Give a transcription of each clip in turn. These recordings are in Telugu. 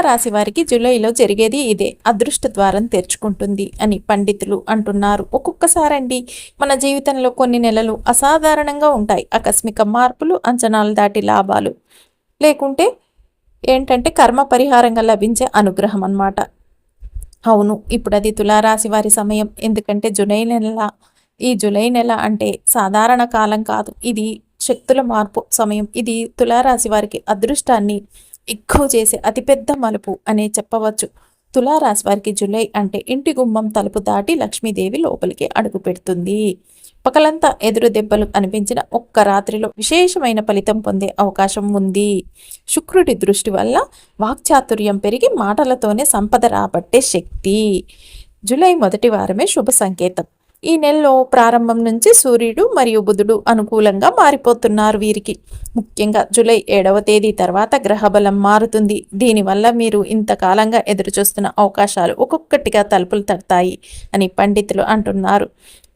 తులారాశి వారికి జూలైలో జరిగేది ఇదే. అదృష్ట ద్వారం తెరుచుకుంటుంది అని పండితులు అంటున్నారు. ఒక్కొక్కసారండి మన జీవితంలో కొన్ని నెలలు అసాధారణంగా ఉంటాయి. ఆకస్మిక మార్పులు అంచనాలు దాటి లాభాలు. లేకుంటే ఏంటంటే కర్మ పరిహారంగా లభించే అనుగ్రహం అన్నమాట. అవును ఇప్పుడు అది తులారాశి వారి సమయం. ఎందుకంటే జులై నెల ఈ జులై నెల అంటే సాధారణ కాలం కాదు. ఇది శక్తుల మార్పు సమయం. ఇది తులారాశి వారికి అదృష్టాన్ని ఎక్కువ చేసే అతిపెద్ద మలుపు అనే చెప్పవచ్చు. తులారాశి వారికి జులై అంటే ఇంటి గుమ్మం తలుపు దాటి లక్ష్మీదేవి లోపలికి అడుగు పెడుతుంది. పకలంతా ఎదురు దెబ్బలు అనిపించిన ఒక్క రాత్రిలో విశేషమైన ఫలితం పొందే అవకాశం ఉంది. శుక్రుడి దృష్టి వల్ల వాక్చాతుర్యం పెరిగి మాటలతోనే సంపద రాబట్టే శక్తి. జూలై మొదటి వారమే శుభ సంకేతం. ఈ నెలలో ప్రారంభం నుంచి సూర్యుడు మరియు బుధుడు అనుకూలంగా మారిపోతున్నారు వీరికి. ముఖ్యంగా జూలై ఏడవ తేదీ తర్వాత గ్రహబలం మారుతుంది. దీనివల్ల మీరు ఇంతకాలంగా ఎదురుచూస్తున్న అవకాశాలు ఒక్కొక్కటిగా తలుపులు తడతాయి అని పండితులు అంటున్నారు.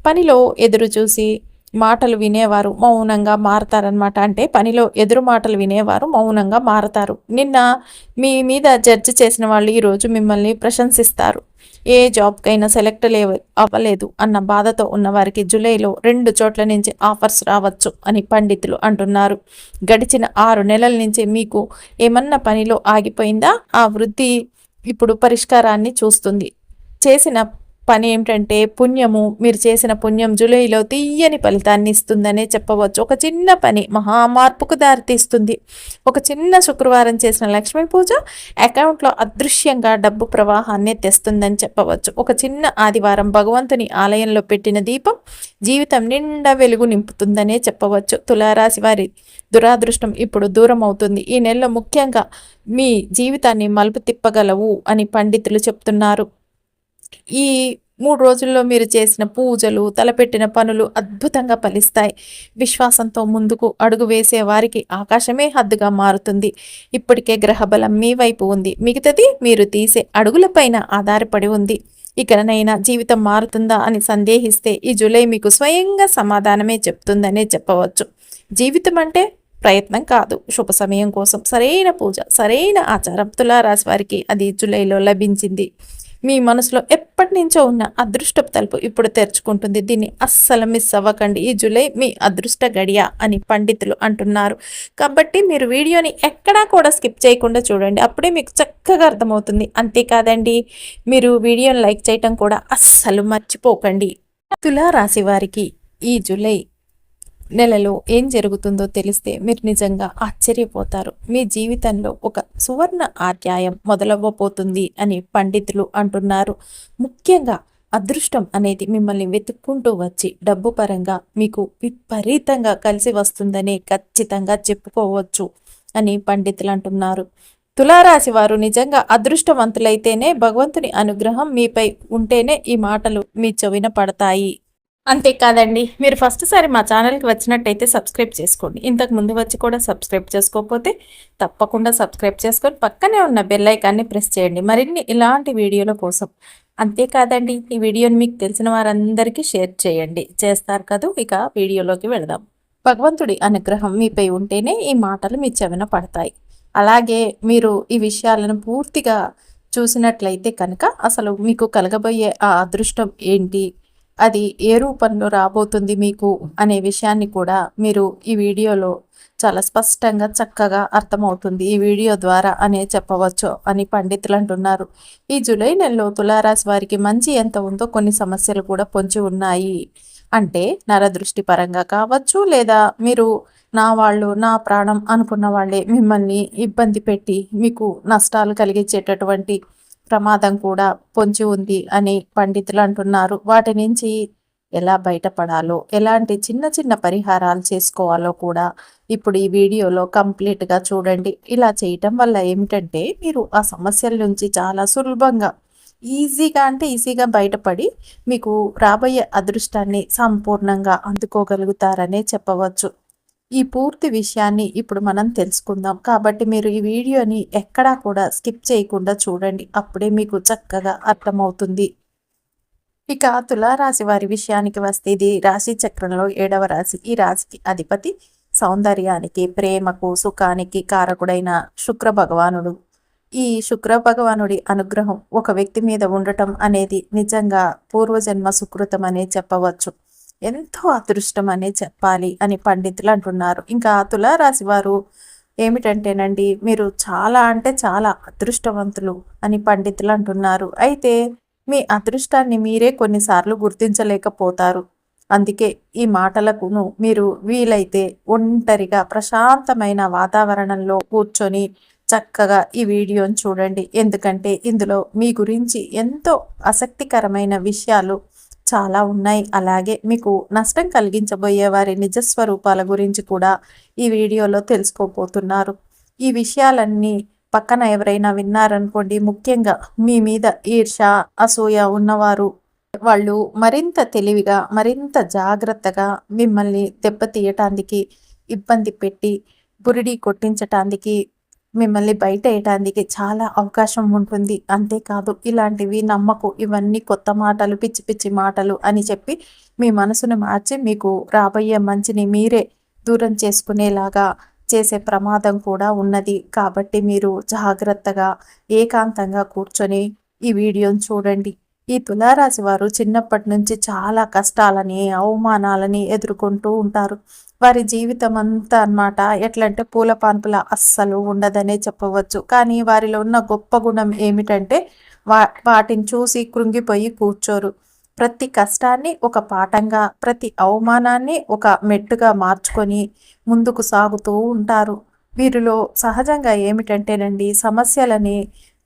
పనిలో ఎదురుచూసి మాటలు వినేవారు మౌనంగా మారతారనమాట అంటే పనిలో ఎదురు మాటలు వినేవారు మౌనంగా మారతారు. నిన్న మీ మీద జడ్జి చేసిన వాళ్ళు ఈరోజు మిమ్మల్ని ప్రశంసిస్తారు. ఏ జాబ్కైనా సెలెక్ట్ లేవ అవ్వలేదు అన్న బాధతో ఉన్న వారికి జూలైలో రెండు చోట్ల నుంచి ఆఫర్స్ రావచ్చు అని పండితులు అంటున్నారు. గడిచిన ఆరు నెలల నుంచి మీకు ఏమన్నా పనిలో ఆగిపోయిందా? ఆ వృద్ధి ఇప్పుడు పరిష్కారాన్ని చూస్తుంది. చేసిన పని ఏమిటంటే పుణ్యము మీరు చేసిన పుణ్యం జూలైలో తీయని ఫలితాన్ని ఇస్తుందనే చెప్పవచ్చు. ఒక చిన్న పని మహామార్పుకు దారితీస్తుంది. ఒక చిన్న శుక్రవారం చేసిన లక్ష్మీ పూజ అకౌంట్లో అదృశ్యంగా డబ్బు ప్రవాహాన్ని తెస్తుందని చెప్పవచ్చు. ఒక చిన్న ఆదివారం భగవంతుని ఆలయంలో పెట్టిన దీపం జీవితం నిండా వెలుగు నింపుతుందనే చెప్పవచ్చు. తులారాశి వారి దురాదృష్టం ఇప్పుడు దూరం అవుతుంది. ఈ నెలలో ముఖ్యంగా మీ జీవితాన్ని మలుపు తిప్పగలవు అని పండితులు చెప్తున్నారు. ఈ మూడు రోజుల్లో మీరు చేసిన పూజలు తలపెట్టిన పనులు అద్భుతంగా ఫలిస్తాయి. విశ్వాసంతో ముందుకు అడుగు వేసే వారికి ఆకాశమే హద్దుగా మారుతుంది. ఇప్పటికే గ్రహబలం మీ వైపు ఉంది. మిగతాది మీరు తీసే అడుగులపైన ఆధారపడి ఉంది. ఇకనైనా జీవితం మారుతుందా అని సందేహిస్తే ఈ జూలై మీకు స్వయంగా సమాధానమే చెప్తుందనే చెప్పవచ్చు. జీవితం అంటే ప్రయత్నం కాదు. శుభ సమయం కోసం సరైన పూజ సరైన ఆచారం తులారాశి వారికి అది జూలైలో లభించింది. మీ మనసులో ఎప్పటి నుంచో ఉన్న అదృష్టపు తలుపు ఇప్పుడు తెరుచుకుంటుంది. దీన్ని అస్సలు మిస్ అవ్వకండి. ఈ జూలై మీ అదృష్ట గడియ అని పండితులు అంటున్నారు. కాబట్టి మీరు వీడియోని ఎక్కడా కూడా స్కిప్ చేయకుండా చూడండి. అప్పుడే మీకు చక్కగా అర్థమవుతుంది. అంతేకాదండి మీరు వీడియోని లైక్ చేయటం కూడా అస్సలు మర్చిపోకండి. తులారాశి వారికి ఈ జూలై నెలలో ఏం జరుగుతుందో తెలిస్తే మీరు నిజంగా ఆశ్చర్యపోతారు. మీ జీవితంలో ఒక సువర్ణ అధ్యాయం మొదలవ్వబోతుంది అని పండితులు అంటున్నారు. ముఖ్యంగా అదృష్టం అనేది మిమ్మల్ని వెతుక్కుంటూ వచ్చి డబ్బు పరంగా మీకు విపరీతంగా కలిసి వస్తుందని ఖచ్చితంగా చెప్పుకోవచ్చు అని పండితులు అంటున్నారు. తులారాశి వారు నిజంగా అదృష్టవంతులైతేనే భగవంతుని అనుగ్రహం మీపై ఉంటేనే ఈ మాటలు మీ చెవిన పడతాయి. అంతేకాదండి మీరు ఫస్ట్ సారి మా ఛానల్కి వచ్చినట్టయితే సబ్స్క్రైబ్ చేసుకోండి. ఇంతకు ముందు వచ్చి కూడా సబ్స్క్రైబ్ చేసుకోకపోతే తప్పకుండా సబ్స్క్రైబ్ చేసుకొని పక్కనే ఉన్న బెల్ ఐకాన్ని ప్రెస్ చేయండి. మరిన్ని ఇలాంటి వీడియోల కోసం అంతేకాదండి ఈ వీడియోని మీకు తెలిసిన వారందరికీ షేర్ చేయండి. చేస్తారు కదా? ఇక వీడియోలోకి వెళదాం. భగవంతుడి అనుగ్రహం మీపై ఉంటేనే ఈ మాటలు మీ చెవిన పడతాయి. అలాగే మీరు ఈ విషయాలను పూర్తిగా చూసినట్లయితే కనుక అసలు మీకు కలగబోయే ఆ అదృష్టం ఏంటి? అది ఏ రూపంలో రాబోతుంది మీకు అనే విషయాన్ని కూడా మీరు ఈ వీడియోలో చాలా స్పష్టంగా చక్కగా అర్థమవుతుంది. ఈ వీడియో ద్వారా అనే చెప్పవచ్చు అని పండితులు అంటున్నారు. ఈ జూలై నెలలో తులారాశి వారికి మంచి ఎంత ఉందో కొన్ని సమస్యలు కూడా పొంచి ఉన్నాయి. అంటే నరదృష్టి పరంగా కావచ్చు లేదా మీరు నా వాళ్ళు నా ప్రాణం అనుకున్న వాళ్ళే మిమ్మల్ని ఇబ్బంది పెట్టి మీకు నష్టాలు కలిగించేటటువంటి ప్రమాదం కూడా పొంచి ఉంది అని పండితులు అంటున్నారు. వాటి నుంచి ఎలా బయటపడాలో ఎలాంటి చిన్న చిన్న పరిహారాలు చేసుకోవాలో కూడా ఇప్పుడు ఈ వీడియోలో కంప్లీట్గా చూడండి. ఇలా చేయటం వల్ల ఏమిటంటే మీరు ఆ సమస్యల నుంచి చాలా సులభంగా ఈజీగా అంటే ఈజీగా బయటపడి మీకు రాబోయే అదృష్టాన్ని సంపూర్ణంగా అందుకోగలుగుతారనే చెప్పవచ్చు. ఈ పూర్తి విషయాన్ని ఇప్పుడు మనం తెలుసుకుందాం. కాబట్టి మీరు ఈ వీడియోని ఎక్కడా కూడా స్కిప్ చేయకుండా చూడండి. అప్పుడే మీకు చక్కగా అర్థమవుతుంది. ఇక తులారాశి వారి విషయానికి వస్తే ఇది రాశి చక్రంలో ఏడవ రాశి. ఈ రాశికి అధిపతి సౌందర్యానికి ప్రేమకు సుఖానికి కారకుడైన శుక్ర భగవానుడు. ఈ శుక్ర భగవానుడి అనుగ్రహం ఒక వ్యక్తి మీద ఉండటం అనేది నిజంగా పూర్వజన్మ సుకృతం అనే చెప్పవచ్చు. ఎంతో అదృష్టం అనే చెప్పాలి అని పండితులు అంటున్నారు. ఇంకా తులారాశి వారు ఏమిటంటేనండి మీరు చాలా అంటే చాలా అదృష్టవంతులు అని పండితులు అంటున్నారు. అయితే మీ అదృష్టాన్ని మీరే కొన్నిసార్లు గుర్తించలేకపోతారు. అందుకే ఈ మాటలకును మీరు వీలైతే ఒంటరిగా ప్రశాంతమైన వాతావరణంలో కూర్చొని చక్కగా ఈ వీడియోని చూడండి. ఎందుకంటే ఇందులో మీ గురించి ఎంతో ఆసక్తికరమైన విషయాలు చాలా ఉన్నాయి. అలాగే మీకు నష్టం కలిగించబోయే వారి నిజస్వరూపాల గురించి కూడా ఈ వీడియోలో తెలుసుకోబోతున్నారు. ఈ విషయాలన్నీ పక్కన ఎవరైనా విన్నారనుకోండి ముఖ్యంగా మీ మీద ఈర్ష అసూయ ఉన్నవారు వాళ్ళు మరింత తెలివిగా మరింత జాగ్రత్తగా మిమ్మల్ని దెబ్బతీయటానికి ఇబ్బంది పెట్టి బురిడి కొట్టించటానికి మిమ్మల్ని బయట వేయటానికి చాలా అవకాశం ఉంటుంది. అంతేకాదు ఇలాంటివి నమ్మకు. ఇవన్నీ కొత్త మాటలు పిచ్చి పిచ్చి మాటలు అని చెప్పి మీ మనసును మార్చి మీకు రాబోయే మంచిని మీరే దూరం చేసుకునేలాగా చేసే ప్రమాదం కూడా ఉన్నది. కాబట్టి మీరు జాగ్రత్తగా ఏకాంతంగా కూర్చొని ఈ వీడియోని చూడండి. ఈ తులారాశి వారు చిన్నప్పటి నుంచి చాలా కష్టాలని అవమానాలని ఎదుర్కొంటూ ఉంటారు. వారి జీవితం అంతా అనమాట ఎట్లంటే పూల పాన్పుల అస్సలు ఉండదనే చెప్పవచ్చు. కానీ వారిలో ఉన్న గొప్ప గుణం ఏమిటంటే వా వాటిని చూసి కృంగిపోయి కూర్చోరు. ప్రతి కష్టాన్ని ఒక పాఠంగా ప్రతి అవమానాన్ని ఒక మెట్టుగా మార్చుకొని ముందుకు సాగుతూ ఉంటారు. వీరిలో సహజంగా ఏమిటంటేనండి సమస్యలని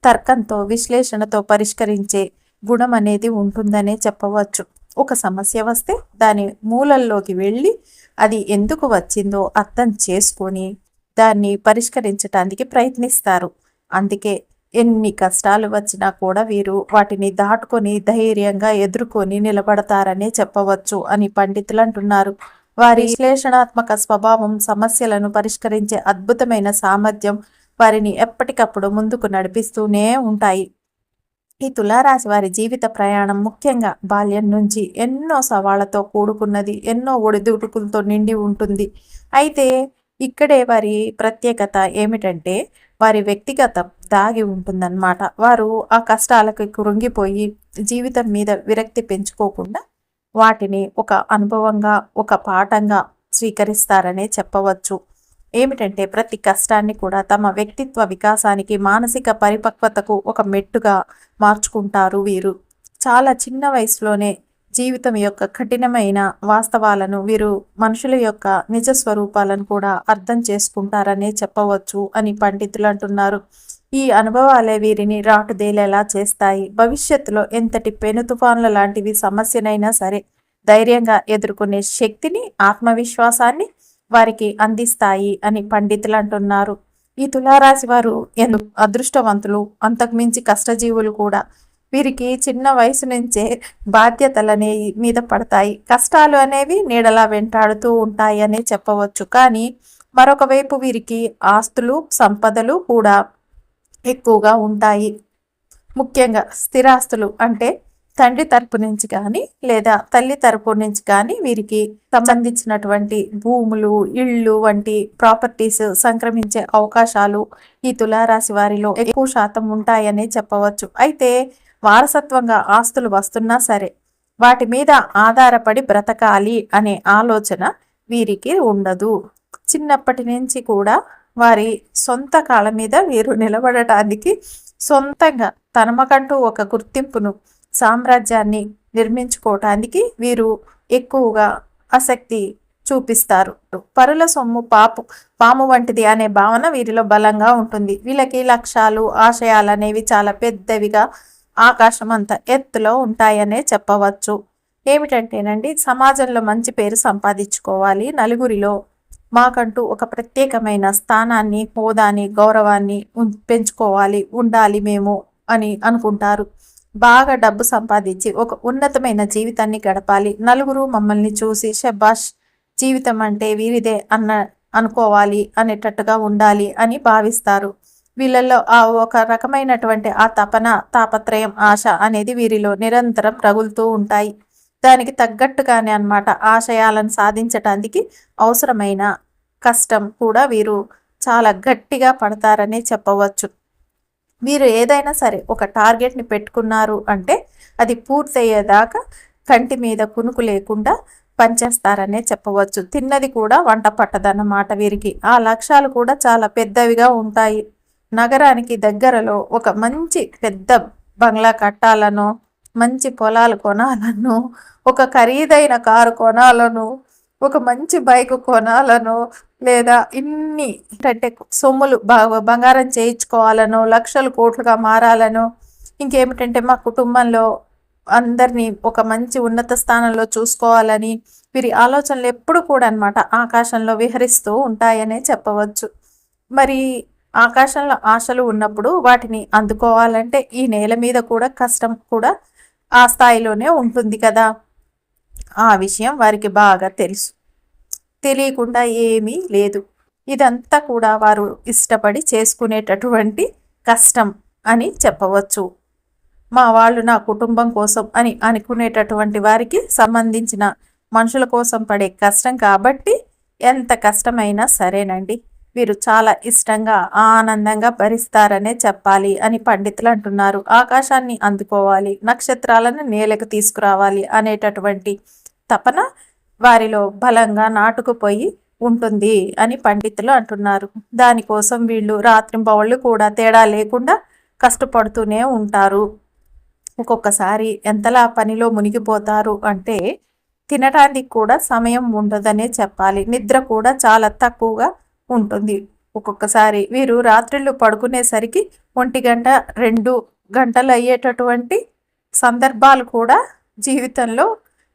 తర్కంతో విశ్లేషణతో పరిష్కరించే గుణం అనేది ఉంటుందనే చెప్పవచ్చు. ఒక సమస్య వస్తే దాని మూలల్లోకి వెళ్ళి అది ఎందుకు వచ్చిందో అర్థం చేసుకొని దాన్ని పరిష్కరించటానికి ప్రయత్నిస్తారు. అందుకే ఎన్ని కష్టాలు వచ్చినా కూడా వీరు వాటిని దాటుకొని ధైర్యంగా ఎదుర్కొని నిలబడతారనే చెప్పవచ్చు అని పండితులు అంటున్నారు. వారి విశ్లేషణాత్మక స్వభావం సమస్యలను పరిష్కరించే అద్భుతమైన సామర్థ్యం వారిని ఎప్పటికప్పుడు ముందుకు నడిపిస్తూనే ఉంటాయి. ఈ తులారాశి వారి జీవిత ప్రయాణం ముఖ్యంగా బాల్యం నుంచి ఎన్నో సవాళ్ళతో కూడుకున్నది ఎన్నో ఒడిదుడుకులతో నిండి ఉంటుంది. అయితే ఇక్కడే వారి ప్రత్యేకత ఏమిటంటే వారి వ్యక్తిగతం దాగి ఉంటుందన్నమాట. వారు ఆ కష్టాలకు కృంగిపోయి జీవితం మీద విరక్తి పెంచుకోకుండా వాటిని ఒక అనుభవంగా ఒక పాఠంగా స్వీకరిస్తారనే చెప్పవచ్చు. ఏమిటంటే ప్రతి కష్టాన్ని కూడా తమ వ్యక్తిత్వ వికాసానికి మానసిక పరిపక్వతకు ఒక మెట్టుగా మార్చుకుంటారు వీరు. చాలా చిన్న వయసులోనే జీవితం యొక్క కఠినమైన వాస్తవాలను వీరు మనుషుల యొక్క నిజ స్వరూపాలను కూడా అర్థం చేసుకుంటారనే చెప్పవచ్చు అని పండితులు అంటున్నారు. ఈ అనుభవాలే వీరిని రాటుదేలేలా చేస్తాయి. భవిష్యత్తులో ఎంతటి పెను తుఫాన్ల లాంటివి సమస్యనైనా సరే ధైర్యంగా ఎదుర్కొనే శక్తిని ఆత్మవిశ్వాసాన్ని వారికి అందిస్తాయి అని పండితులు అంటున్నారు. ఈ తులారాశి వారు ఎందుకు అదృష్టవంతులు అంతకుమించి కష్టజీవులు కూడా. వీరికి చిన్న వయసు నుంచే బాధ్యతలనే మీద పడతాయి. కష్టాలు అనేవి నీడలా వెంటాడుతూ ఉంటాయి అనే చెప్పవచ్చు. కానీ మరొక వైపు వీరికి ఆస్తులు సంపదలు కూడా ఎక్కువగా ఉంటాయి. ముఖ్యంగా స్థిరాస్తులు అంటే తండ్రి తరపు నుంచి కానీ లేదా తల్లి తరపు నుంచి కానీ వీరికి సంబంధించినటువంటి భూములు ఇళ్ళు వంటి ప్రాపర్టీస్ సంక్రమించే అవకాశాలు ఈ తులారాశి వారిలో ఎక్కువ శాతం ఉంటాయని చెప్పవచ్చు. అయితే వారసత్వంగా ఆస్తులు వస్తున్నా సరే వాటి మీద ఆధారపడి బ్రతకాలి అనే ఆలోచన వీరికి ఉండదు. చిన్నప్పటి నుంచి కూడా వారి సొంత కాళ్ళ మీద వీరు నిలబడటానికి సొంతంగా తనమకంటూ ఒక గుర్తింపును సామ్రాజ్యాన్ని నిర్మించుకోవటానికి వీరు ఎక్కువగా ఆసక్తి చూపిస్తారు. పరుల సొమ్ము పాపు పాము వంటిది అనే భావన వీరిలో బలంగా ఉంటుంది. వీళ్ళకి లక్ష్యాలు ఆశయాలు అనేవి చాలా పెద్దవిగా ఆకాశం అంత ఎత్తులో ఉంటాయనే చెప్పవచ్చు. ఏమిటంటేనండి సమాజంలో మంచి పేరు సంపాదించుకోవాలి. నలుగురిలో మాకంటూ ఒక ప్రత్యేకమైన స్థానాన్ని హోదాని గౌరవాన్ని పెంచుకోవాలి ఉండాలి మేము అని అనుకుంటారు. బాగా డబ్బు సంపాదించి ఒక ఉన్నతమైన జీవితాన్ని గడపాలి. నలుగురు మమ్మల్ని చూసి షబాష్ జీవితం అంటే వీరిదే అన్న అనుకోవాలి అనేటట్టుగా ఉండాలి అని భావిస్తారు. వీళ్ళల్లో ఆ ఒక రకమైనటువంటి ఆ తపన తాపత్రయం ఆశ అనేది వీరిలో నిరంతరం రగులుతూ ఉంటాయి. దానికి తగ్గట్టుగానే అనమాట ఆశయాలను సాధించటానికి అవసరమైన కష్టం కూడా వీరు చాలా గట్టిగా పడతారనే చెప్పవచ్చు. మీరు ఏదైనా సరే ఒక టార్గెట్ని పెట్టుకున్నారు అంటే అది పూర్తయ్యేదాకా కంటి మీద కునుకు లేకుండా పనిచేస్తారనే చెప్పవచ్చు. తిన్నది కూడా వంట పట్టదన్నమాట వీరికి. ఆ లక్ష్యాలు కూడా చాలా పెద్దవిగా ఉంటాయి. నగరానికి దగ్గరలో ఒక మంచి పెద్ద బంగ్లా కట్టాలనో మంచి పొలాలు కొనాలను ఒక ఖరీదైన కారు కొనాలను ఒక మంచి బైక్ కొనాలనో లేదా ఇన్ని అంటే సొమ్ములు బంగారం చేయించుకోవాలనో లక్షలు కోట్లుగా మారాలనో ఇంకేమిటంటే మా కుటుంబంలో అందరినీ ఒక మంచి ఉన్నత స్థానంలో చూసుకోవాలని వీరి ఆలోచనలు ఎప్పుడు కూడా అనమాట ఆకాశంలో విహరిస్తూ ఉంటాయనే చెప్పవచ్చు. మరి ఆకాశంలో ఆశలు ఉన్నప్పుడు వాటిని అందుకోవాలంటే ఈ నేల మీద కూడా కష్టం కూడా ఆ స్థాయిలోనే ఉంటుంది కదా. ఆ విషయం వారికి బాగా తెలుసు. తెలియకుండా ఏమీ లేదు. ఇదంతా కూడా వారు ఇష్టపడి చేసుకునేటటువంటి కష్టం అని చెప్పవచ్చు. మా వాళ్ళు నా కుటుంబం కోసం అని అనుకునేటటువంటి వారికి సంబంధించిన మనుషుల కోసం పడే కష్టం కాబట్టి ఎంత కష్టమైనా సరేనండి. వీరు చాలా ఇష్టంగా ఆనందంగా భరిస్తారనే చెప్పాలి అని పండితులు అంటున్నారు. ఆకాశాన్ని అందుకోవాలి నక్షత్రాలను నేలకు తీసుకురావాలి అనేటటువంటి తపన వారిలో బలంగా నాటుకుపోయి ఉంటుంది అని పండితులు అంటున్నారు. దానికోసం వీళ్ళు రాత్రింబవళ్ళు కూడా తేడా లేకుండా కష్టపడుతూనే ఉంటారు. ఒక్కొక్కసారి ఎంతలా పనిలో మునిగిపోతారు అంటే తినడానికి కూడా సమయం ఉండదనే చెప్పాలి. నిద్ర కూడా చాలా తక్కువగా ఉంటుంది. ఒక్కొక్కసారి వీరు రాత్రిళ్ళు పడుకునేసరికి ఒంటి గంట రెండు గంటలు అయ్యేటటువంటి సందర్భాలు కూడా జీవితంలో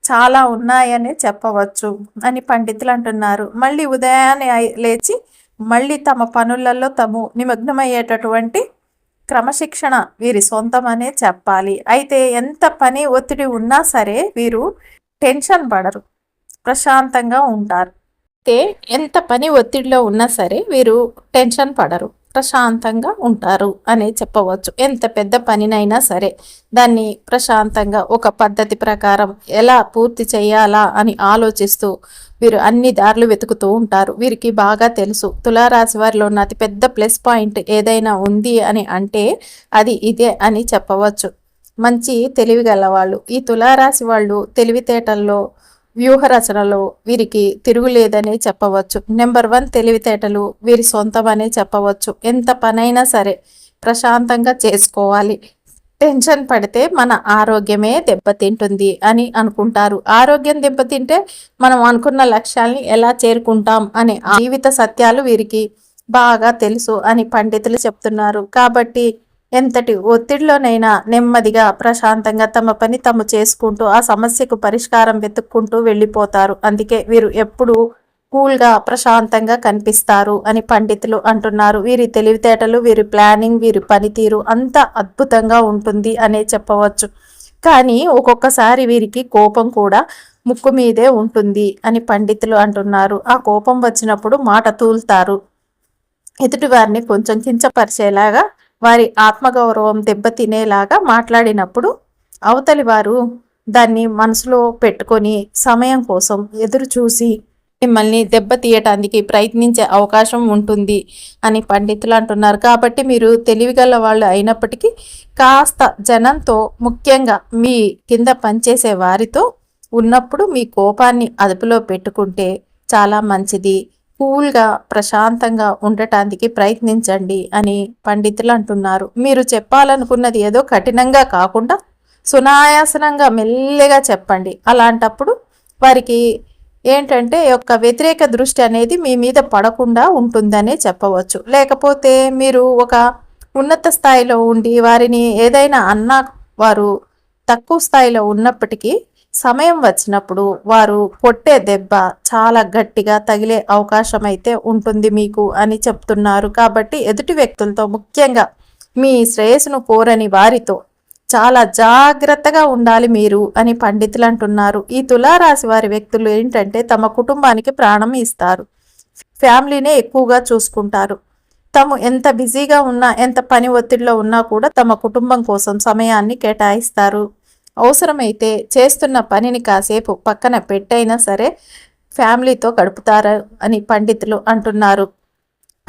చాలా ఉన్నాయని చెప్పవచ్చు అని పండితులు అంటున్నారు. మళ్ళీ ఉదయాన్నే లేచి మళ్ళీ తమ పనులలో తము నిమగ్నమయ్యేటటువంటి క్రమశిక్షణ వీరి సొంతమనే చెప్పాలి. అయితే ఎంత పని ఒత్తిడి ఉన్నా సరే వీరు టెన్షన్ పడరు ప్రశాంతంగా ఉంటారు. అయితే ఎంత పని ఒత్తిడిలో ఉన్నా సరే వీరు టెన్షన్ పడరు. ప్రశాంతంగా ఉంటారు అని చెప్పవచ్చు. ఎంత పెద్ద పనినైనా సరే దాన్ని ప్రశాంతంగా ఒక పద్ధతి ప్రకారం ఎలా పూర్తి చేయాలా అని ఆలోచిస్తూ వీరు అన్ని దారులు వెతుకుతూ ఉంటారు. వీరికి బాగా తెలుసు. తులారాశి వారిలో ఉన్న అతిపెద్ద ప్లస్ పాయింట్ ఏదైనా ఉంది అని అంటే అది ఇదే అని చెప్పవచ్చు. మంచి తెలివి గలవాళ్ళు. ఈ తులారాశి వాళ్ళు తెలివితేటల్లో వ్యూహరచనలో వీరికి తిరుగులేదనే చెప్పవచ్చు. నెంబర్ వన్ తెలివితేటలు వీరి సొంతమనే చెప్పవచ్చు. ఎంత పనైనా సరే ప్రశాంతంగా చేసుకోవాలి. టెన్షన్ పడితే మన ఆరోగ్యమే దెబ్బతింటుంది అని అనుకుంటారు. ఆరోగ్యం దెబ్బతింటే మనం అనుకున్న లక్ష్యాల్ని ఎలా చేరుకుంటాం అనే జీవిత సత్యాలు వీరికి బాగా తెలుసు అని పండితులు చెప్తున్నారు. కాబట్టి ఎంతటి ఒత్తిడిలోనైనా నెమ్మదిగా ప్రశాంతంగా తమ పని తాము చేసుకుంటూ ఆ సమస్యకు పరిష్కారం వెతుక్కుంటూ వెళ్ళిపోతారు. అందుకే వీరు ఎప్పుడూ కూల్గా ప్రశాంతంగా కనిపిస్తారు అని పండితులు అంటున్నారు. వీరి తెలివితేటలు వీరి ప్లానింగ్ వీరి పనితీరు అంత అద్భుతంగా ఉంటుంది అనే చెప్పవచ్చు. కానీ ఒక్కొక్కసారి వీరికి కోపం కూడా ముక్కు మీదే ఉంటుంది అని పండితులు అంటున్నారు. ఆ కోపం వచ్చినప్పుడు మాట తూలుతారు. ఎదుటి వారిని కొంచెం కించపరిచేలాగా వారి ఆత్మగౌరవం దెబ్బతినేలాగా మాట్లాడినప్పుడు అవతలి వారు దాన్ని మనసులో పెట్టుకొని సమయం కోసం ఎదురు చూసి మిమ్మల్ని దెబ్బతీయటానికి ప్రయత్నించే అవకాశం ఉంటుంది అని పండితులు అంటున్నారు. కాబట్టి మీరు తెలివిగల వాళ్ళు అయినప్పటికీ కాస్త జనంతో ముఖ్యంగా మీ కింద పనిచేసే వారితో ఉన్నప్పుడు మీ కోపాన్ని అదుపులో పెట్టుకుంటే చాలా మంచిది. కూల్గా ప్రశాంతంగా ఉండటానికి ప్రయత్నించండి అని పండితులు అంటున్నారు. మీరు చెప్పాలనుకున్నది ఏదో కఠినంగా కాకుండా సునాయాసనంగా మెల్లగా చెప్పండి. అలాంటప్పుడు వారికి ఏంటంటే యొక్క వ్యతిరేక దృష్టి అనేది మీ మీద పడకుండా ఉంటుందనే చెప్పవచ్చు. లేకపోతే మీరు ఒక ఉన్నత స్థాయిలో ఉండి వారిని ఏదైనా అన్నా వారు తక్కువ స్థాయిలో ఉన్నప్పటికీ సమయం వచ్చినప్పుడు వారు కొట్టే దెబ్బ చాలా గట్టిగా తగిలే అవకాశం అయితే ఉంటుంది మీకు అని చెప్తున్నారు. కాబట్టి ఎదుటి వ్యక్తులతో ముఖ్యంగా మీ శ్రేయస్సును కోరని వారితో చాలా జాగ్రత్తగా ఉండాలి మీరు అని పండితులు అంటున్నారు. ఈ తులారాశి వారి వ్యక్తులు ఏంటంటే తమ కుటుంబానికి ప్రాణం ఇస్తారు. ఫ్యామిలీనే ఎక్కువగా చూసుకుంటారు. తాము ఎంత బిజీగా ఉన్నా ఎంత పని ఒత్తిడిలో ఉన్నా కూడా తమ కుటుంబం కోసం సమయాన్ని కేటాయిస్తారు. అవసరమైతే చేస్తున్న పనిని కాసేపు పక్కన పెట్టైనా సరే ఫ్యామిలీతో గడుపుతారు అని పండితులు అంటున్నారు.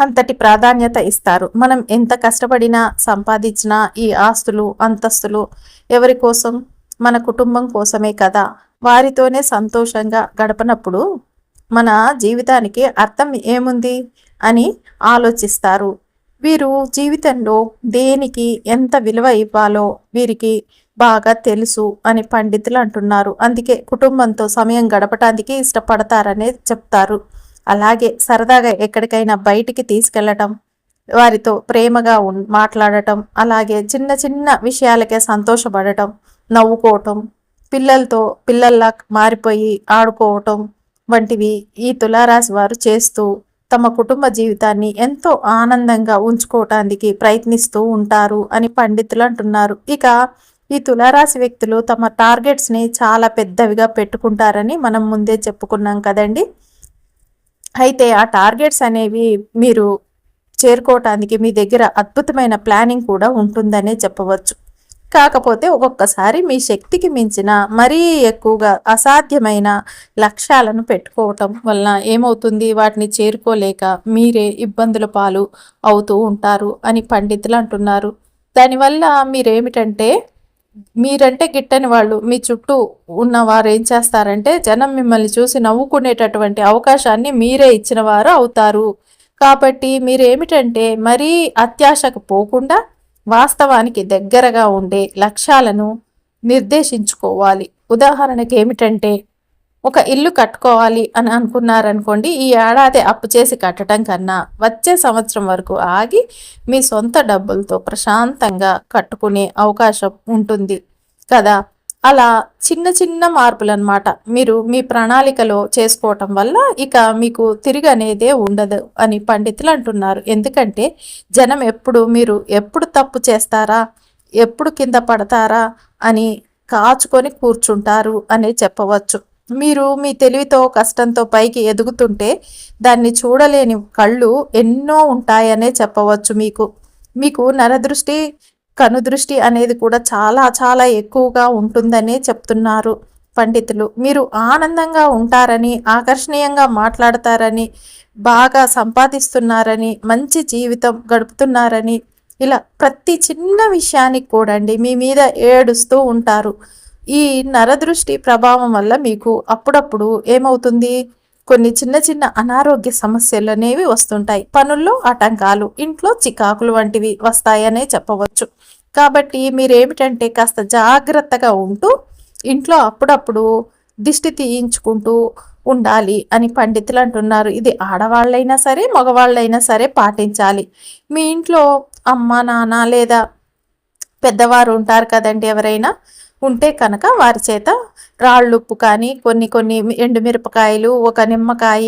అంతటి ప్రాధాన్యత ఇస్తారు. మనం ఎంత కష్టపడినా సంపాదించినా ఈ ఆస్తులు అంతస్తులు ఎవరి కోసం? మన కుటుంబం కోసమే కదా. వారితోనే సంతోషంగా గడపనప్పుడు మన జీవితానికి అర్థం ఏముంది అని ఆలోచిస్తారు. వీరు జీవితంలో దేనికి ఎంత విలువ ఇవ్వాలో వీరికి బాగా తెలుసు అని పండితులు అంటున్నారు. అందుకే కుటుంబంతో సమయం గడపటానికి ఇష్టపడతారనే చెప్తారు. అలాగే సరదాగా ఎక్కడికైనా బయటికి తీసుకెళ్ళటం వారితో ప్రేమగా మాట్లాడటం అలాగే చిన్న చిన్న విషయాలకే సంతోషపడటం నవ్వుకోవటం పిల్లలతో పిల్లల్లా మారిపోయి ఆడుకోవటం వంటివి ఈ తులారాశి వారు చేస్తూ తమ కుటుంబ జీవితాన్ని ఎంతో ఆనందంగా ఉంచుకోవటానికి ప్రయత్నిస్తూ ఉంటారు అని పండితులు అంటున్నారు. ఇక ఈ తులారాశి వ్యక్తులు తమ టార్గెట్స్ని చాలా పెద్దవిగా పెట్టుకుంటారని మనం ముందే చెప్పుకున్నాం కదండి. అయితే ఆ టార్గెట్స్ అనేవి మీరు చేరుకోవటానికి మీ దగ్గర అద్భుతమైన ప్లానింగ్ కూడా ఉంటుందనే చెప్పవచ్చు. కాకపోతే ఒక్కొక్కసారి మీ శక్తికి మించిన మరీ ఎక్కువగా అసాధ్యమైన లక్ష్యాలను పెట్టుకోవటం వలన ఏమవుతుంది? వాటిని చేరుకోలేక మీరే ఇబ్బందుల పాలు అవుతూ ఉంటారు అని పండితులు అంటున్నారు. దానివల్ల మీరేమిటంటే మీరంటే గిట్టని వాళ్ళు. మీ చుట్టూ ఉన్న వారు ఏం చేస్తారంటే జనం మిమ్మల్ని చూసి నవ్వుకునేటటువంటి అవకాశాన్ని మీరే ఇచ్చిన వారు అవుతారు. కాబట్టి మీరేమిటంటే మరీ అత్యాశకు పోకుండా వాస్తవానికి దగ్గరగా ఉండే లక్ష్యాలను నిర్దేశించుకోవాలి. ఉదాహరణకి ఏమిటంటే ఒక ఇల్లు కట్టుకోవాలి అని అనుకున్నారనుకోండి ఈ ఏడాది అప్పు చేసి కట్టడం కన్నా వచ్చే సంవత్సరం వరకు ఆగి మీ సొంత డబ్బులతో ప్రశాంతంగా కట్టుకునే అవకాశం ఉంటుంది కదా. అలా చిన్న చిన్న మార్పులు అనమాట మీరు మీ ప్రణాళికలో చేసుకోవటం వల్ల ఇక మీకు తిరిగి అనేదే ఉండదు అని పండితులు అంటున్నారు. ఎందుకంటే జనం ఎప్పుడు మీరు ఎప్పుడు తప్పు చేస్తారా ఎప్పుడు కింద పడతారా అని కాచుకొని కూర్చుంటారు అనే చెప్పవచ్చు. మీరు మీ తెలివితో కష్టంతో పైకి ఎదుగుతుంటే దాన్ని చూడలేని కళ్ళు ఎన్నో ఉంటాయనే చెప్పవచ్చు మీకు. మీకు నరదృష్టి కనుదృష్టి అనేది కూడా చాలా చాలా ఎక్కువగా ఉంటుందనే చెప్తున్నారు పండితులు. మీరు ఆనందంగా ఉంటారని ఆకర్షణీయంగా మాట్లాడతారని బాగా సంపాదిస్తున్నారని మంచి జీవితం గడుపుతున్నారని ఇలా ప్రతి చిన్న విషయానికి కూడా మీ మీద ఏడుస్తూ ఉంటారు. ఈ నరదృష్టి ప్రభావం వల్ల మీకు అప్పుడప్పుడు ఏమవుతుంది? కొన్ని చిన్న చిన్న అనారోగ్య సమస్యలు అనేవి వస్తుంటాయి. పనుల్లో ఆటంకాలు ఇంట్లో చికాకులు వంటివి వస్తాయనే చెప్పవచ్చు. కాబట్టి మీరేమిటంటే కాస్త జాగ్రత్తగా ఉంటూ ఇంట్లో అప్పుడప్పుడు దిష్టి తీయించుకుంటూ ఉండాలి అని పండితులు అంటున్నారు. ఇది ఆడవాళ్ళైనా సరే మగవాళ్ళైనా సరే పాటించాలి. మీ ఇంట్లో అమ్మ నాన్న లేదా పెద్దవారు ఉంటారు కదండి ఎవరైనా? ఉంటే కనుక వారి చేత రాళ్ళుప్పు కానీ కొన్ని కొన్ని ఎండుమిరపకాయలు ఒక నిమ్మకాయ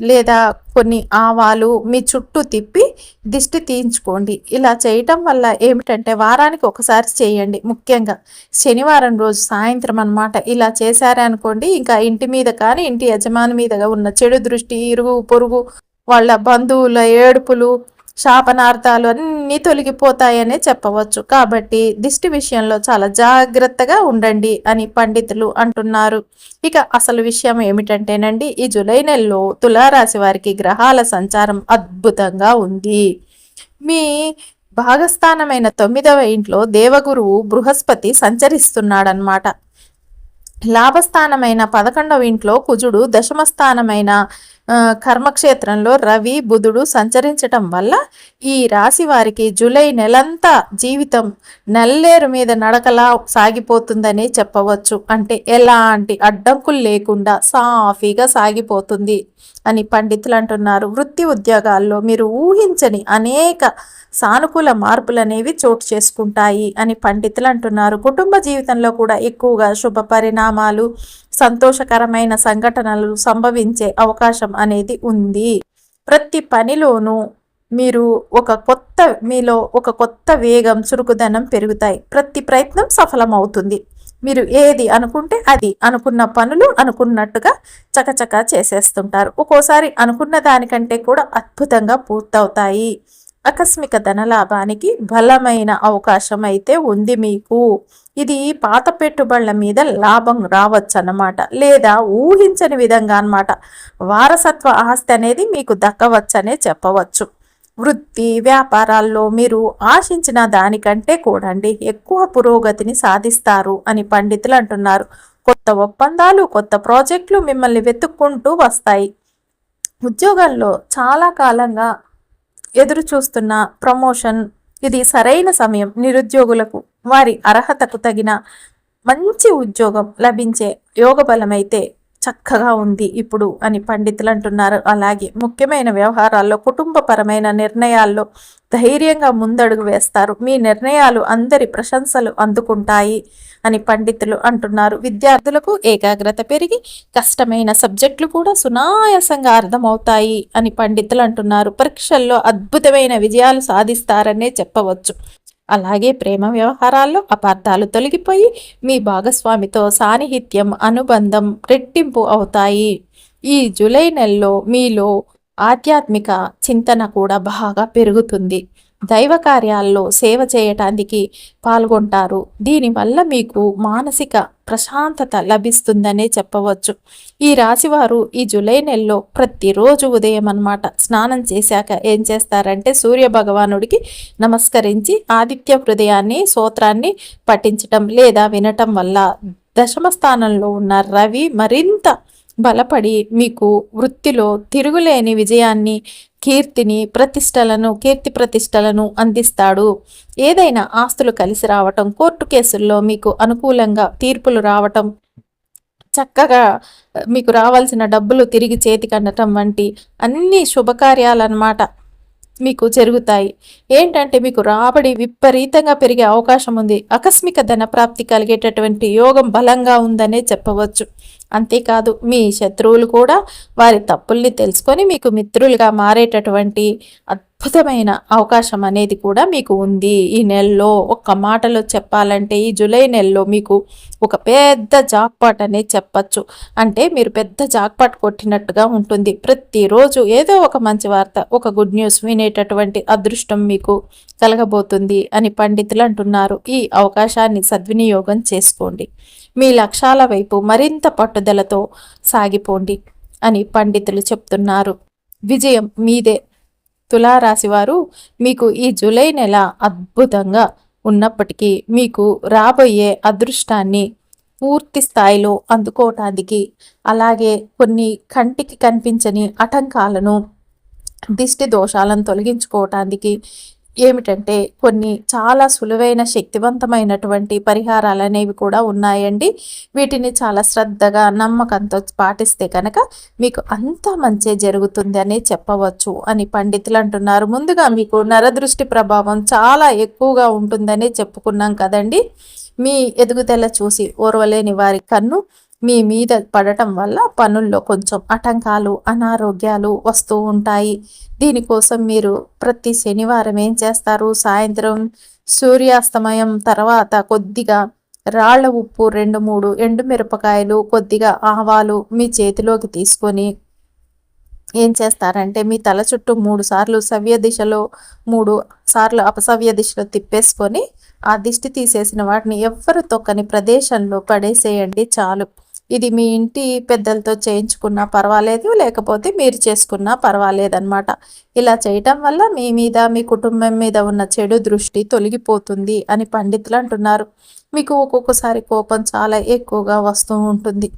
లేదా కొన్ని ఆవాలు మీ చుట్టూ తిప్పి దిష్టి తీయించుకోండి. ఇలా చేయటం వల్ల ఏమిటంటే వారానికి ఒకసారి చేయండి. ముఖ్యంగా శనివారం రోజు సాయంత్రం అనమాట ఇలా చేశారనుకోండి ఇంకా ఇంటి మీద కానీ ఇంటి యజమాని మీద ఉన్న చెడు దృష్టి ఇరుగు పొరుగు వాళ్ళ బంధువుల ఏడుపులు శాపనార్థాలు అన్నీ తొలగిపోతాయనే చెప్పవచ్చు. కాబట్టి దిష్టి విషయంలో చాలా జాగ్రత్తగా ఉండండి అని పండితులు అంటున్నారు. ఇక అసలు విషయం ఏమిటంటేనండి ఈ జులై నెలలో తులారాశి వారికి గ్రహాల సంచారం అద్భుతంగా ఉంది. మీ భాగస్థానమైన తొమ్మిదవ ఇంట్లో దేవగురువు బృహస్పతి సంచరిస్తున్నాడనమాట లాభస్థానమైన పదకొండవ ఇంట్లో కుజుడు దశమస్థానమైన కర్మక్షేత్రంలో రవి బుధుడు సంచరించటం వల్ల ఈ రాశి వారికి జూలై నెలంతా జీవితం నల్లేరు మీద నడకలా సాగిపోతుందని చెప్పవచ్చు. అంటే ఎలాంటి అడ్డంకులు లేకుండా సాఫీగా సాగిపోతుంది అని పండితులు అంటున్నారు. వృత్తి ఉద్యోగాల్లో మీరు ఊహించని అనేక సానుకూల మార్పులు అనేవి చోటు చేసుకుంటాయి అని పండితులు అంటున్నారు. కుటుంబ జీవితంలో కూడా ఎక్కువగా శుభ పరిణామాలు సంతోషకరమైన సంఘటనలు సంభవించే అవకాశం అనేది ఉంది. ప్రతి పనిలోనూ మీరు ఒక కొత్త మీలో ఒక కొత్త వేగం చురుకుదనం పెరుగుతాయి. ప్రతి ప్రయత్నం సఫలమవుతుంది. మీరు ఏది అనుకుంటే అది అనుకున్న పనులు అనుకున్నట్టుగా చకచక చేసేస్తుంటారు. ఒక్కోసారి అనుకున్న దానికంటే కూడా అద్భుతంగా పూర్తవుతాయి. ఆకస్మిక ధనలాభానికి బలమైన అవకాశం అయితే ఉంది మీకు. ఇది పాత పెట్టుబడుల మీద లాభం రావచ్చు అన్నమాట లేదా ఊహించని విధంగా అనమాట వారసత్వ ఆస్తి అనేది మీకు దక్కవచ్చనే చెప్పవచ్చు. వృత్తి వ్యాపారాల్లో మీరు ఆశించిన దానికంటే కూడా అండి ఎక్కువ పురోగతిని సాధిస్తారు అని పండితులు అంటున్నారు. కొత్త ఒప్పందాలు కొత్త ప్రాజెక్టులు మిమ్మల్ని వెతుక్కుంటూ వస్తాయి. ఉద్యోగంలో చాలా కాలంగా ఎదురు చూస్తున్న ప్రమోషన్ ఇది సరైన సమయం నిరుద్యోగులకు వారి అర్హతకు తగిన మంచి ఉద్యోగం లభించే యోగ బలమైతే చక్కగా ఉంది ఇప్పుడు అని పండితులు అంటున్నారు. అలాగే ముఖ్యమైన వ్యవహారాల్లో కుటుంబపరమైన నిర్ణయాల్లో ధైర్యంగా ముందడుగు వేస్తారు. మీ నిర్ణయాలు అందరి ప్రశంసలు అందుకుంటాయి అని పండితులు అంటున్నారు. విద్యార్థులకు ఏకాగ్రత పెరిగి కష్టమైన సబ్జెక్టులు కూడా సునాయాసంగా అర్థమవుతాయి అని పండితులు అంటున్నారు. పరీక్షల్లో అద్భుతమైన విజయాలు సాధిస్తారనే చెప్పవచ్చు. అలాగే ప్రేమ వ్యవహారాల్లో అపార్థాలు తొలగిపోయి మీ భాగస్వామితో సాన్నిహిత్యం అనుబంధం రెట్టింపు అవుతాయి. ఈ జూలై నెలలో మీలో ఆధ్యాత్మిక చింతన కూడా బాగా పెరుగుతుంది. దైవ కార్యాల్లో సేవ చేయటానికి పాల్గొంటారు. దీనివల్ల మీకు మానసిక ప్రశాంతత లభిస్తుందనే చెప్పవచ్చు. ఈ రాశివారు ఈ జూలై నెలలో ప్రతిరోజు ఉదయం అన్నమాట స్నానం చేశాక ఏం చేస్తారంటే సూర్య భగవానుడికి నమస్కరించి ఆదిత్య హృదయాన్ని సూత్రాన్ని పఠించటం లేదా వినటం వల్ల దశమ స్థానంలో ఉన్న రవి మరింత బలపడి మీకు వృత్తిలో తిరుగులేని విజయాన్ని కీర్తిని ప్రతిష్టలను కీర్తి ప్రతిష్టలను అందిస్తాడు. ఏదైనా ఆస్తులు కలిసి రావటం కోర్టు కేసుల్లో మీకు అనుకూలంగా తీర్పులు రావటం చక్కగా మీకు రావాల్సిన డబ్బులు తిరిగి చేతికి అందటం వంటి అన్ని శుభకార్యాలన్నమాట. మీకు జరుగుతాయి. ఏంటంటే మీకు రాబడి విపరీతంగా పెరిగే అవకాశం ఉంది. ఆకస్మిక ధన ప్రాప్తి కలిగేటటువంటి యోగం బలంగా ఉందనే చెప్పవచ్చు. అంతేకాదు మీ శత్రువులు కూడా వారి తప్పుల్ని తెలుసుకొని మీకు మిత్రులుగా మారేటటువంటి అద్భుతమైన అవకాశం అనేది కూడా మీకు ఉంది. ఈ నెలలో ఒక్క మాటలో చెప్పాలంటే ఈ జూలై నెలలో మీకు ఒక పెద్ద జాక్పాట్ అనేది చెప్పచ్చు. అంటే మీరు పెద్ద జాక్పాట్ కొట్టినట్టుగా ఉంటుంది. ప్రతిరోజు ఏదో ఒక మంచి వార్త ఒక గుడ్ న్యూస్ వినేటటువంటి అదృష్టం మీకు కలగబోతుంది అని పండితులు అంటున్నారు. ఈ అవకాశాన్ని సద్వినియోగం చేసుకోండి. మీ లక్ష్యాల వైపు మరింత పట్టుదలతో సాగిపోండి అని పండితులు చెప్తున్నారు. విజయం మీదే. తులారాశివారు మీకు ఈ జూలై నెల అద్భుతంగా ఉన్నప్పటికీ మీకు రాబోయే అదృష్టాన్ని పూర్తి స్థాయిలో అందుకోవటానికి అలాగే కొన్ని కంటికి కనిపించని ఆటంకాలను దిష్టి దోషాలను తొలగించుకోవటానికి ఏమిటంటే కొన్ని చాలా సులువైన శక్తివంతమైనటువంటి పరిహారాలు అనేవి కూడా ఉన్నాయండి. వీటిని చాలా శ్రద్ధగా నమ్మకంతో పాటిస్తే కనుక మీకు అంత మంచి జరుగుతుంది అని చెప్పవచ్చు అని పండితులు అంటున్నారు. ముందుగా మీకు నరదృష్టి ప్రభావం చాలా ఎక్కువగా ఉంటుందని చెప్పుకున్నాం కదండి. మీ ఎదుగుదల చూసి ఓర్వలేని వారి కన్ను మీ మీద పడటం వల్ల పనుల్లో కొంచెం ఆటంకాలు అనారోగ్యాలు వస్తూ ఉంటాయి. దీనికోసం మీరు ప్రతి శనివారం ఏం చేస్తారు? సాయంత్రం సూర్యాస్తమయం తర్వాత కొద్దిగా రాళ్ళ ఉప్పు రెండు మూడు ఎండుమిరపకాయలు కొద్దిగా ఆవాలు మీ చేతిలోకి తీసుకొని ఏం చేస్తారంటే మీ తల చుట్టూ మూడు సార్లు సవ్య దిశలో మూడు సార్లు అపసవ్య దిశలో తిప్పేసుకొని ఆ దిష్టి తీసేసిన వాటిని ఎవ్వరు తొక్కని ప్రదేశంలో పడేసేయండి చాలు. ఇది మీ ఇంటి పెద్దలతో చేయించుకున్నా పర్వాలేదు లేకపోతే మీరు చేసుకున్నా పర్వాలేదన్నమాట. ఇలా చేయటం వల్ల మీ మీద మీ కుటుంబం మీద ఉన్న చెడు దృష్టి తొలగిపోతుంది అని పండితులు అంటున్నారు. మీకు ఒక్కొక్కసారి కోపం చాలా ఎక్కువగా వస్తూ ఉంటుంది.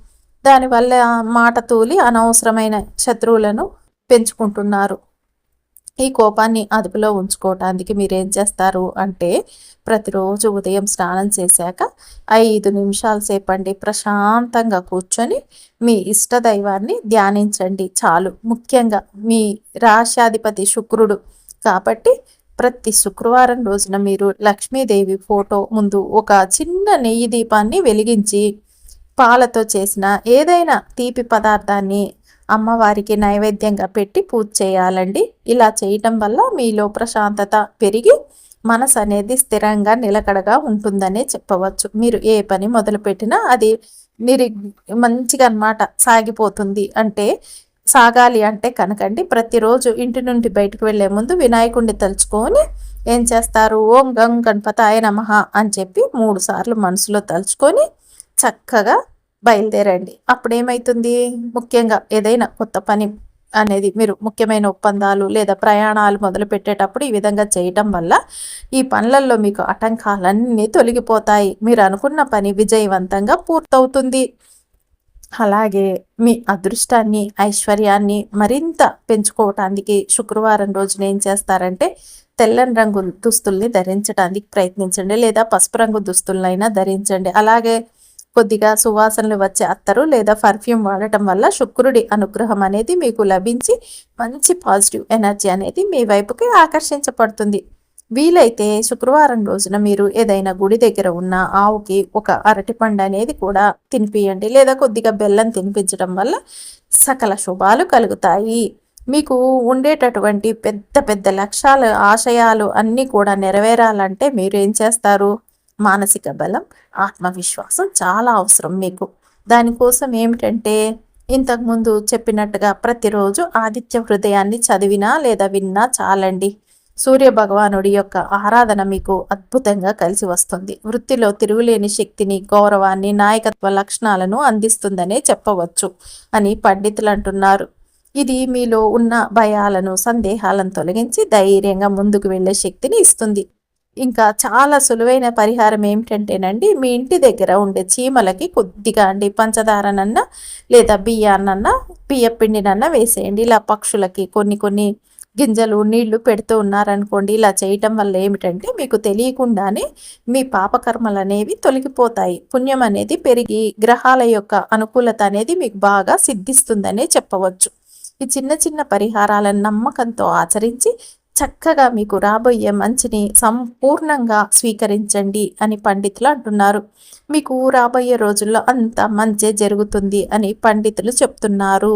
దానివల్ల మాట తూలి అనవసరమైన శత్రువులను పెంచుకుంటున్నారు. ఈ కోపాన్ని అదుపులో ఉంచుకోవటానికి మీరు ఏం చేస్తారు అంటే ప్రతిరోజు ఉదయం స్నానం చేశాక ఐదు నిమిషాల సేపండి ప్రశాంతంగా కూర్చొని మీ ఇష్ట దైవాన్ని ధ్యానించండి. చాలు. ముఖ్యంగా మీ రాశ్యాధిపతి శుక్రుడు. కాబట్టి ప్రతి శుక్రవారం రోజున మీరు లక్ష్మీదేవి ఫోటో ముందు ఒక చిన్న నెయ్యి దీపాన్ని వెలిగించి పాలతో చేసిన ఏదైనా తీపి పదార్థాన్ని అమ్మవారికి నైవేద్యంగా పెట్టి పూజ చేయాలండి. ఇలా చేయటం వల్ల మీలో ప్రశాంతత పెరిగి మనసు అనేది స్థిరంగా నిలకడగా ఉంటుందనే చెప్పవచ్చు. మీరు ఏ పని మొదలుపెట్టినా అది మీరు మంచిగా అనమాట సాగిపోతుంది. అంటే సాగాలి అంటే కనుకండి ప్రతిరోజు ఇంటి నుండి బయటకు వెళ్ళే ముందు వినాయకుడిని తలుచుకొని ఏం చేస్తారు? ఓం గం గణపతాయ నమ అని చెప్పి మూడు సార్లు మనసులో తలుచుకొని చక్కగా బయలుదేరండి. అప్పుడేమైతుంది? ముఖ్యంగా ఏదైనా కొత్త పని అనేది మీరు ముఖ్యమైన ఒప్పందాలు లేదా ప్రయాణాలు మొదలు పెట్టేటప్పుడు ఈ విధంగా చేయటం వల్ల ఈ పనులలో మీకు ఆటంకాలన్నీ తొలగిపోతాయి. మీరు అనుకున్న పని విజయవంతంగా పూర్తవుతుంది. అలాగే మీ అదృష్టాన్ని ఐశ్వర్యాన్ని మరింత పెంచుకోవటానికి శుక్రవారం రోజున ఏం చేస్తారంటే తెల్లని రంగు దుస్తుల్ని ధరించడానికి ప్రయత్నించండి లేదా పసుపు రంగు దుస్తులైనా ధరించండి. అలాగే కొద్దిగా సువాసనలు వచ్చే అత్తరు లేదా పర్ఫ్యూమ్ వాడటం వల్ల శుక్రుడి అనుగ్రహం అనేది మీకు లభించి మంచి పాజిటివ్ ఎనర్జీ అనేది మీ వైపుకి ఆకర్షించబడుతుంది. వీలైతే శుక్రవారం రోజున మీరు ఏదైనా గుడి దగ్గర ఉన్న ఆవుకి ఒక అరటిపండు అనేది కూడా తినిపియండి లేదా కొద్దిగా బెల్లం తినిపించడం వల్ల సకల శుభాలు కలుగుతాయి. మీకు ఉండేటటువంటి పెద్ద పెద్ద లక్ష్యాలు ఆశయాలు అన్నీ కూడా నెరవేరాలంటే మీరు ఏం చేస్తారు? మానసిక బలం ఆత్మవిశ్వాసం చాలా అవసరం మీకు. దానికోసం ఏమిటంటే ఇంతకుముందు చెప్పినట్టుగా ప్రతిరోజు ఆదిత్య హృదయాన్ని చదివినా లేదా విన్నా చాలండి. సూర్య భగవానుడి యొక్క ఆరాధన మీకు అద్భుతంగా కలిసి వస్తుంది. వృత్తిలో తిరుగులేని శక్తిని గౌరవాన్ని నాయకత్వ లక్షణాలను అందిస్తుందనే చెప్పవచ్చు అని పండితులు అంటున్నారు. ఇది మీలో ఉన్న భయాలను సందేహాలను తొలగించి ధైర్యంగా ముందుకు వెళ్ళే శక్తిని ఇస్తుంది. ఇంకా చాలా సులువైన పరిహారం ఏమిటంటేనండి మీ ఇంటి దగ్గర ఉండే చీమలకి కొద్దిగా అండి పంచదారనన్నా లేదా బియ్యాన్నన్నా బియ్యపిండినన్నా వేసేయండి. ఇలా పక్షులకి కొన్ని కొన్ని గింజలు నీళ్ళు పెడుతూ ఉన్నారనుకోండి ఇలా చేయటం వల్ల ఏమిటంటే మీకు తెలియకుండానే మీ పాపకర్మలు అనేవి తొలగిపోతాయి. పుణ్యం అనేది పెరిగి గ్రహాల యొక్క అనుకూలత అనేది మీకు బాగా సిద్ధిస్తుందనే చెప్పవచ్చు. ఈ చిన్న చిన్న పరిహారాలను నమ్మకంతో ఆచరించి చక్కగా మీకు రాబోయే మంచిని సంపూర్ణంగా స్వీకరించండి అని పండితులు అంటున్నారు. మీకు రాబోయే రోజుల్లో అంత మంచి జరుగుతుంది అని పండితులు చెప్తున్నారు.